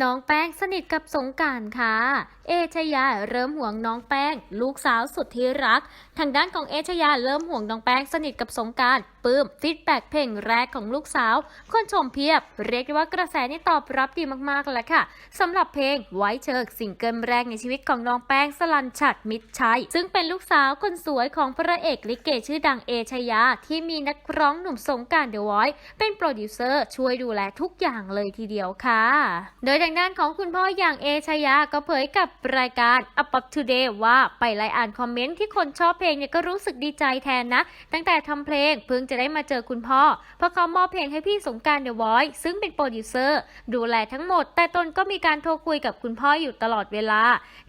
น้องแป้งสนิทกับสงการค่ะเอชยาเริ่มห่วงน้องแป้ง ลูกสาวสุดที่รัก ทางด้านของเอชยาเริ่มห่วงน้องแป้งสนิทกับสงการปื้มฟีดแบ็กเพลงแรกของลูกสาว คนชมเพียบ เรียกได้ว่ากระแสนี่ตอบรับดีมากๆแล้วค่ะสำหรับเพลงไว้เชิกซิงเกิลแรกในชีวิตของน้องแป้งสลันฉัดมิตรชัย ซึ่งเป็นลูกสาวคนสวยของพระเอกลิเกชื่อดังเอชยา ที่มีนักร้องหนุ่มสงการเดอะวท์เป็นโปรดิวเซอร์ช่วยดูแลทุกอย่างเลยทีเดียวค่ะ โดยทางด้านของคุณพ่ออย่างเอชยาก็เผยกับรายการ Up Up Today ว่าไปไล่อ่านคอมเมนต์ที่คนชอบเพลงเนี่ยก็รู้สึกดีใจแทนนะ ตั้งแต่ทำเพลงเพิ่งจะได้มาเจอคุณพ่อ เพราะเขามอบเพลงให้พี่สงการเดอะวท์ซึ่งเป็นโปรดิวเซอร์ ดูแลทั้งหมด แต่ตนก็มีการโทรคุยกับคุณพ่ออยู่ตลอดเวลา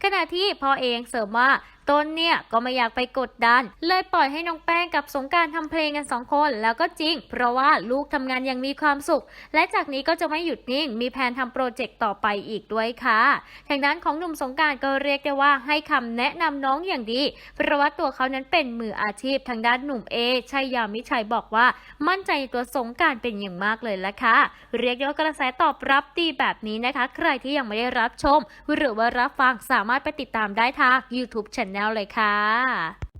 ขณะที่พ่อเองเสริมว่า ตนเนี่ยก็ไม่อยากไปกดดัน เลยปล่อยให้น้องแป้งกับสงการทำเพลงกันสองคนแล้วก็จริง เพราะว่าลูกทำงานอยังมีความสุข และจากนี้ก็จะไม่หยุดนิ่ง มีแผนทำโปรเจกต์ต่อไปอีกด้วยค่ะทางด้านของหนุ่มสงการก็เรียกได้ว่าให้คำแนะนำน้องอย่างดี เพราะว่าตัวเขานั้นเป็นมืออาชีพทางด้านหนุ่มเอชัยยามิชัยบอกว่า มั่นใจในตัวสงการเป็นอย่างมากเลยละค่ะเรียกได้ว่ากระแสตอบรับดีแบบนี้นะคะ ใครที่ยังไม่ได้รับชม หรือว่ารับฟังสามารถไปติดตามได้ทาง YouTube Channel เลยค่ะ